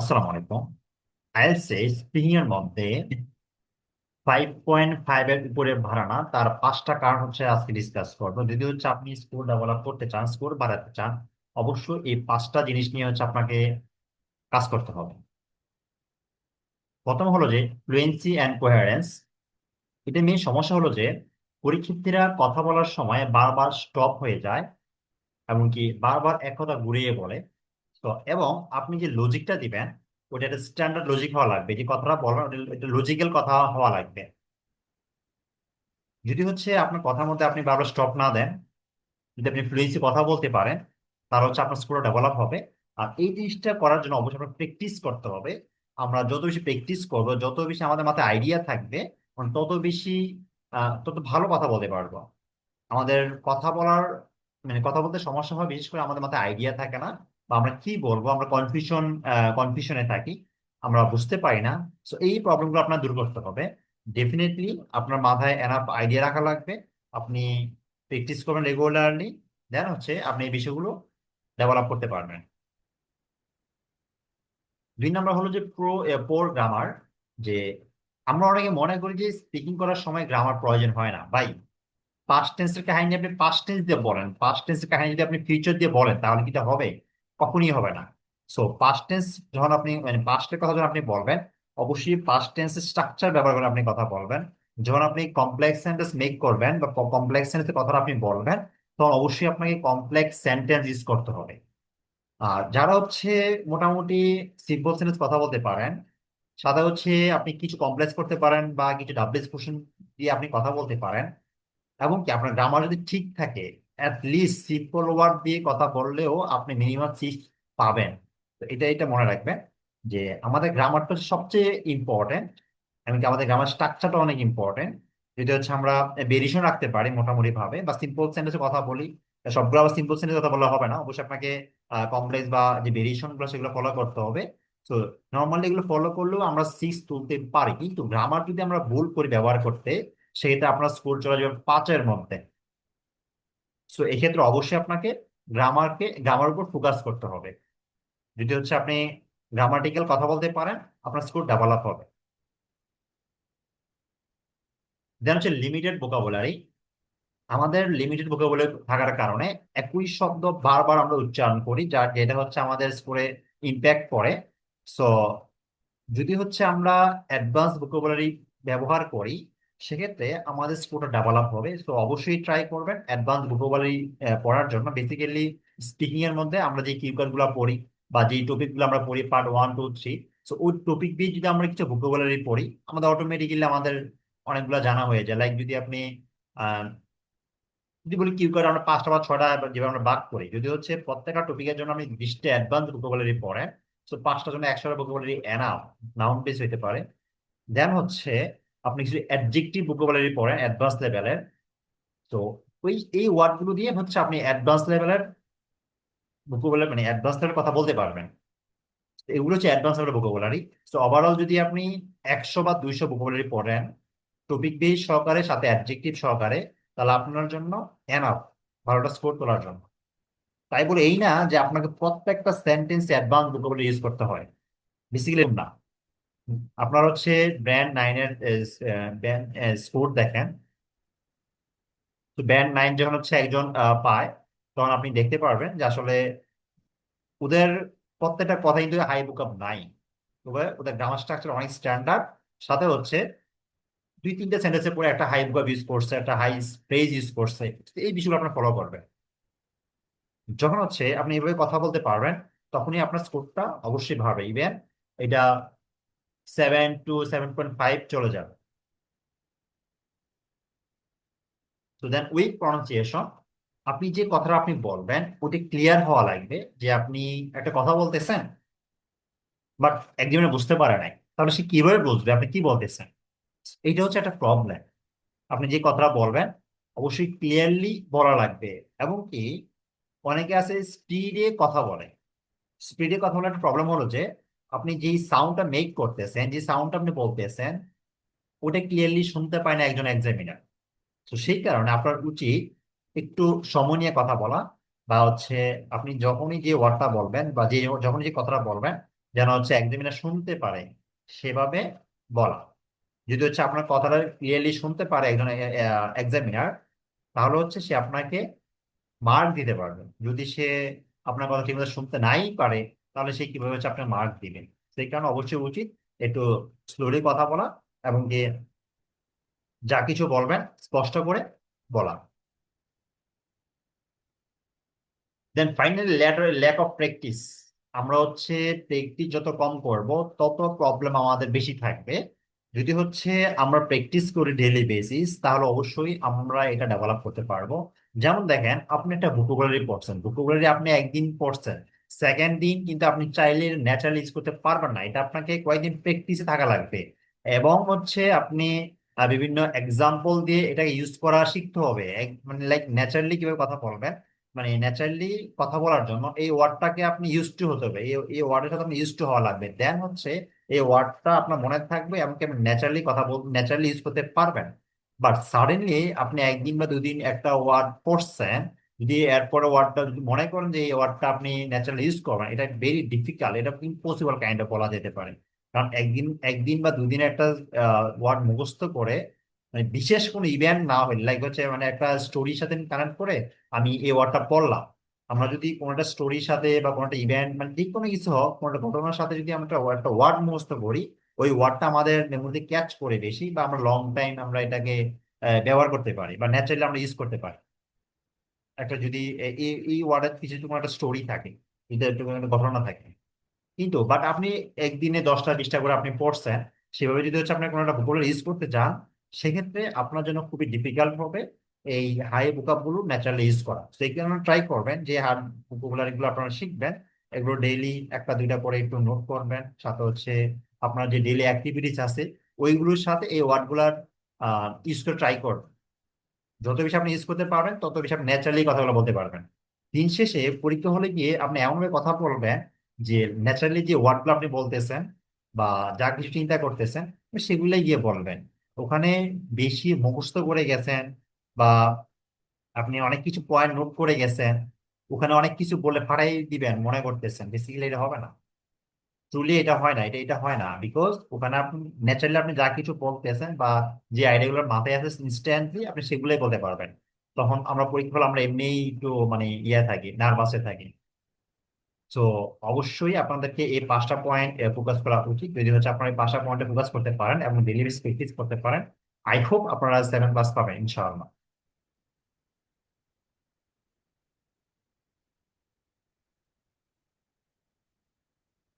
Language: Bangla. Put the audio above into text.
আসসালামু আলাইকুম আইএলসে স্পিকিং এর মধ্যে ফাইভ পয়েন্ট ফাইভ এর উপরে বাড়ানা তার পাঁচটা কারণ হচ্ছে আজকে ডিসকাস করব। যদি হচ্ছে আপনি স্কোর ডেভেলপ করতে চান স্কোর বাড়াতে চান, অবশ্যই এই পাঁচটা জিনিস নিয়ে হচ্ছে আপনাকে কাজ করতে হবে। প্রথম হলো যে ফ্লুয়েন্সি অ্যান্ড কোহারেন্স এটা মেয়ে সমস্যা হলো যে পরীক্ষার্থীরা কথা বলার সময় বারবার স্টপ হয়ে যায় এমনকি বারবার এক কথা ঘুরিয়ে বলে। তো এবং আপনি যে লজিকটা দিবেন, ওটা একটা স্ট্যান্ডার্ড লজিক হওয়া লাগবে। যে কথাটা বলার এটা লজিক্যাল কথা হওয়া লাগবে। যদি হচ্ছে আপনার কথার মধ্যে আপনি বারবার স্টপ না দেন, যদি আপনি ফ্লুয়েন্সি কথা বলতে পারেন, তাহলে হচ্ছে আপনার স্কোর ডেভেলপ হবে। আর এই জিনিসটা করার জন্য অবশ্যই আপনার প্র্যাকটিস করতে হবে। আমরা যত বেশি প্র্যাকটিস করব, যত বেশি আমাদের মাথায় আইডিয়া থাকবে তত বেশি তত ভালো কথা বলতে পারব। আমাদের কথা বলার মানে কথা বলতে সমস্যা হয়, বিশেষ করে আমাদের মাথায় আইডিয়া থাকে না। বা আমরা কি বলব? আমরা কনফিউশন কনফিউশনে থাকি। আমরা বুঝতে পারি না। তো এই প্রবলেমগুলো আপনার দূর করতে হবে। ডেফিনেটলি আপনার মাথায় এনাফ আইডিয়া রাখা লাগবে। আপনি প্র্যাকটিস করবেন রেগুলারলি দেন হচ্ছে আপনি এই বিষয়গুলো ডেভেলপ করতে পারবেন। দুই নম্বর হলো যে প্রো পোর গ্রামার যে আমরা অনেকে মনে করি যে স্পিকিং করার সময় গ্রামার প্রয়োজন হয় না। ভাই পাস্ট টেন্সের কাহিনী আপনি পাস্ট টেন্স দিয়ে বলেন। পাস্ট টেন্সের কাহিনী যদি আপনি ফিউচার দিয়ে বলেন, তাহলে কি হবে? কখনই হবে না। সো পাস্ট টেন্স যখন আপনি মানে পাস্টের কথা যখন আপনি বলবেন, অবশ্যই পাস্ট টেন্সের স্ট্রাকচার ব্যবহার করে আপনি কথা বলবেন। যখন আপনি কমপ্লেক্স সেন্টেন্স মেক করবেন বা কমপ্লেক্স সেন্টেন্সের কথাটা আপনি বলবেন, তখন অবশ্যই আপনাকে কমপ্লেক্স সেন্টেন্স ইউজ করতে হবে। আর যারা হচ্ছে মোটামুটি সিম্পল সেন্টেন্স কথা বলতে পারেন সাদা হচ্ছে আপনি কিছু কমপ্লেক্স করতে পারেন বা কিছু ডাবল কোশ্চেন দিয়ে আপনি কথা বলতে পারেন, এবং কি আপনার গ্রামার যদি ঠিক থাকে লিস্ট সিম্পল ওয়ার্ড দিয়ে কথা বললেও আপনি মিনিমাম সিক্স পাবেন। তো এটা এটা মনে রাখবেন যে আমাদের গ্রামারটা সবচেয়ে ইম্পর্টেন্ট এমনকি আমাদের গ্রামার স্ট্রাকচারটা অনেক ইম্পর্টেন্ট যদি হচ্ছে আমরা ভেরিয়েশন রাখতে পারি মোটামুটি ভাবে বা সিম্পল সেন্টেন্সে কথা বলি সবগুলো আবার সিম্পল সেন্টেন্সে কথা বলা হবে না। অবশ্যই আপনাকে কমপ্লেক্স বা যে ভেরিয়েশনগুলো সেগুলো ফলো করতে হবে। তো নর্মালি এগুলো ফলো করলেও আমরা সিক্স তুলতে পারি। কিন্তু গ্রামার যদি আমরা ভুল করে ব্যবহার করতে সেটা আপনার স্কোর চলে যাবে পাঁচের মধ্যে। সো এক্ষেত্রে অবশ্যই আপনাকে গ্রামারকে গ্রামার উপর ফোকাস করতে হবে। যদি হচ্ছে আপনি গ্রামাটিক্যাল কথা বলতে পারেন, আপনার স্কোর ডেভেলপ হবে। দেন হচ্ছে লিমিটেড ভোকাবুলারি আমাদের লিমিটেড ভোকাবুলারি থাকার কারণে একই শব্দ বারবার আমরা উচ্চারণ করি, যা, যেটা হচ্ছে আমাদের স্কোরে ইম্প্যাক্ট পড়ে সো যদি হচ্ছে আমরা অ্যাডভান্স ভোকাবুলারি ব্যবহার করি সেক্ষেত্রে আমাদের স্কোরটা ডেভেলপ হবে। তো অবশ্যই ট্রাই করবেন অ্যাডভান্স ভোকাবুলারি পড়ার জন্য। বেসিক্যালি স্পিকিং এর মধ্যে আমরা যে কিউকারগুলো পড়ি বা যে টপিকগুলো আমরা পড়ি পার্ট ওয়ান টু থ্রি তো ওই টপিক দিয়ে যদি আমরা কিছু ভোকাবুলারি পড়ি, আমাদের অটোমেটিক্যালি আমাদের অনেকগুলো জানা হয়ে যায়। লাইক যদি আপনি যদি বলি কিউকার আমরা পাঁচটা বা ছটা যেভাবে আমরা বাদ করি, যদি হচ্ছে প্রত্যেকটা টপিকের জন্য আপনি বিশটা অ্যাডভান্স ভোকাবুলারি পড়েন তো পাঁচটার জন্য একশোটা ভোকাবুলারি এনাফ নাউন বেস হইতে পারে। দেন হচ্ছে আপনি কিছু অ্যাডজেক্টিভ ভোকাবুলারি পড়েন অ্যাডভান্স লেভেলের তো ওই, এই ওয়ার্ডগুলো দিয়ে হচ্ছে আপনি অ্যাডভান্স লেভেলের ভোকাবুলারি মানে অ্যাডভান্স লেভেলের কথা বলতে পারবেন। এগুলো হচ্ছে অ্যাডভান্স লেভেলের ভোকাবুলারি তো ওভারঅল যদি আপনি একশো বা দুইশো ভোকাবুলারি পড়েন টপিক বেস সহকারে, সাথে অ্যাডজেক্টিভ সহকারে, তাহলে আপনার জন্য এনাফ ভালোটা স্কোর তোলার জন্য। তাই বলে এই না যে আপনাকে প্রত্যেকটা সেন্টেন্স অ্যাডভান্স ভোকাবুলারি ইউজ করতে হয়। বেসিক্যালি না। আপনার হচ্ছে ব্র্যান্ড নাইনের স্কোর দেখেন। তো ব্যান্ড নাইন যখন হচ্ছে একজন পায়, তখন আপনি দেখতে পারবেন যে আসলে ওদের প্রত্যেকটা কথা কিন্তু হাই বুক আপ নাই। তবে ওদের গ্রামার স্ট্রাকচার অনেক স্ট্যান্ডার্ড সাথে হচ্ছে দুই, তিনটে সেন্টেন্সের পরে একটা হাই বুক আপ ইউজ করছে, একটা হাই ফ্রেজ ইউজ করছে। এই বিষয়গুলো আপনার ফলো করবেন। যখন হচ্ছে আপনি এভাবে কথা বলতে পারবেন, তখনই আপনার স্কোরটা অবশ্যই ভাবে ইভেন এটা seven to seven point five চলে যাবে। তো দেন উইক প্রনাউন্সিয়েশন আপনি যে কথাটা আপনি বলবেন, ওটি ক্লিয়ার হওয়া লাগবে যে আপনি একটা কথা বলতেছেন বাট একজনে বুঝতে পারে নাই। তাহলে সে কীভাবে বুঝবে? আপনি কি বলতেছেন? এইটা হচ্ছে একটা প্রবলেম আপনি যে কথাটা বলবেন, অবশ্যই ক্লিয়ারলি বলা লাগবে। এবং কি, অনেকে আছে স্পিডে কথা বলে। স্পিডে কথা বলার একটা প্রবলেম হলো যে আপনি যেই সাউন্ডটা মেক করতেছেন যে সাউন্ডটা আপনি বলতেছেন, ওটা ক্লিয়ারলি শুনতে পায় না একজন এক্সামিনার তো সেই কারণে আপনার উচিত একটু সময় নিয়ে কথা বলা বা হচ্ছে আপনি যখনই যে ওয়ার্ডটা বলবেন বা যে যখনই যে কথাটা বলবেন, যেন হচ্ছে একদমই শুনতে পারে, সেভাবে বলা। যদি হচ্ছে আপনার কথাটা ক্লিয়ারলি শুনতে পারে একজন এক্সামিনার তাহলে হচ্ছে সে আপনাকে মার্ক দিতে পারবে। যদি সে আপনার কথা ঠিকমতো শুনতে নাই পারে তাহলে সে কীভাবে হচ্ছে আপনার মার্ক দিবেন সেই কারণে অবশ্যই উচিত একটু স্লোলি কথা বলা এবং কি যা কিছু বলবেন স্পষ্ট করে বলা। Then finally later lack of practice আমরা হচ্ছে প্র্যাকটিস যত কম করব, তত প্রবলেম আমাদের বেশি থাকবে। যদি হচ্ছে আমরা প্র্যাকটিস করি ডেইলি বেসিস তাহলে অবশ্যই আমরা এটা ডেভেলপ করতে পারব। যেমন দেখেন, আপনি একটা ভোকাবুলারি পড়ছেন। ভোকাবুলারি আপনি একদিন পড়ছেন সেকেন্ড দিন কিন্তু আপনি চাইলে ন্যাচারালি ইউজ করতে পারবেন না। এটা আপনাকে কয়েকদিন প্র্যাকটিসে থাকা লাগবে। এবং হচ্ছে আপনি বিভিন্ন এক্সাম্পল দিয়ে এটাকে ইউজ করা শিখতে হবে। মানে লাইক ন্যাচারালি কীভাবে কথা বলবেন? মানে ন্যাচারালি কথা বলার জন্য এই ওয়ার্ডটাকে আপনি ইউজ টু হতে হবে। এই ওয়ার্ডের সাথে আপনি ইউজ টু হওয়া লাগবে। দেন হচ্ছে এই ওয়ার্ডটা আপনার মনে থাকবে এমনকি আপনি ন্যাচারালি কথা বল ন্যাচারালি ইউজ করতে পারবেন। বাট সাডেনলি আপনি একদিন বা দুদিন একটা ওয়ার্ড পড়ছেন যদি এরপরে ওয়ার্ডটা যদি মনে করেন যে এই ওয়ার্ডটা আপনি ন্যাচারালি ইউজ করবেন এটা ভেরি ডিফিকাল্ট এটা ইম্পসিবল কাইন্ড অফ বলা যেতে পারে। কারণ একদিন একদিন বা দুদিন একটা ওয়ার্ড মুখস্থ করে মানে বিশেষ কোনো ইভেন্ট না হলে লাইক হচ্ছে মানে একটা স্টোরির সাথে কানেক্ট করে আমি এই ওয়ার্ডটা পড়লাম। আমরা যদি কোনো একটা স্টোরির সাথে বা কোনো একটা ইভেন্ট মানে যে কোনো কিছু হোক, কোনো একটা ঘটনার সাথে যদি আমরা একটা ওয়ার্ড মুখস্থ করি, ওই ওয়ার্ডটা আমাদের মেমোরিতে ক্যাচ করে বেশি বা আমরা লং টাইম আমরা এটাকে ব্যবহার করতে পারি বা ন্যাচারালি আমরা ইউজ করতে পারি। একটা যদি এই ওয়ার্ডের পিছনে কোনো একটা স্টোরি থাকে একটা ঘটনা থাকে, কিন্তু বাট আপনি একদিনে দশটা, বিশটা করে আপনি পড়ছেন, সেভাবে যদি হচ্ছে আপনার কোনো একটা ভূগোলের ইউজ করতে যান, সেক্ষেত্রে আপনার জন্য খুবই ডিফিকাল্ট হবে এই হাই বুকআপগুলো ন্যাচারালি ইউজ করা এই কারণে ট্রাই করবেন, যে হার্ড ভোকাবুলারি গুলো আপনারা শিখবেন, এগুলো ডেইলি একটা, দুইটা করে একটু নোট করবেন, সাথে হচ্ছে আপনার যে ডেইলি অ্যাক্টিভিটিস আছে, ওইগুলোর সাথে এই ওয়ার্ডগুলার ইউজ করে ট্রাই করবেন। যত বেশি আপনি ইউজ করতে পারবেন, তত বেশি আপনি ন্যাচারালি কথাগুলো বলতে পারবেন। দিন শেষে পরীক্ষা হলে গিয়ে আপনি এমনভাবে কথা বলবেন যে ন্যাচারালি যে ওয়ার্ডগুলো আপনি বলতেছেন বা যা কিছু চিন্তা করতেছেন, সেগুলাই গিয়ে বলবেন। ওখানে বেশি মুখস্থ করে গেছেন বা আপনি অনেক কিছু পয়েন্ট নোট করে গেছেন, ওখানে অনেক কিছু বলে ফাটাই দিবেন, মনে করতেছেন। বেসিক্যালি এটা হবে না। ট্রুলি এটা হয় না, এটা এটা হয় না। বিকজ ওখানে আপনি ন্যাচারালি আপনি যা কিছু বলতেছেন বা যে আইডিয়াগুলোর মাথায় আছে ইনস্ট্যান্টলি আপনি সেগুলোই বলতে পারবেন। তখন আমরা পরীক্ষা আমরা এমনিই একটু মানে ইয়ে থাকি নার্ভাসে থাকি। তো অবশ্যই আপনাদেরকে এই পাঁচটা পয়েন্ট ফোকাস করা উচিত। যদি হচ্ছে আপনারা এই পাঁচটা পয়েন্টে ফোকাস করতে পারেন এবং ডেলি বেসিস প্র্যাকটিস করতে পারেন আই হোপ আপনারা সেভেন প্লাস পাবেন, ইনশাআল্লাহ।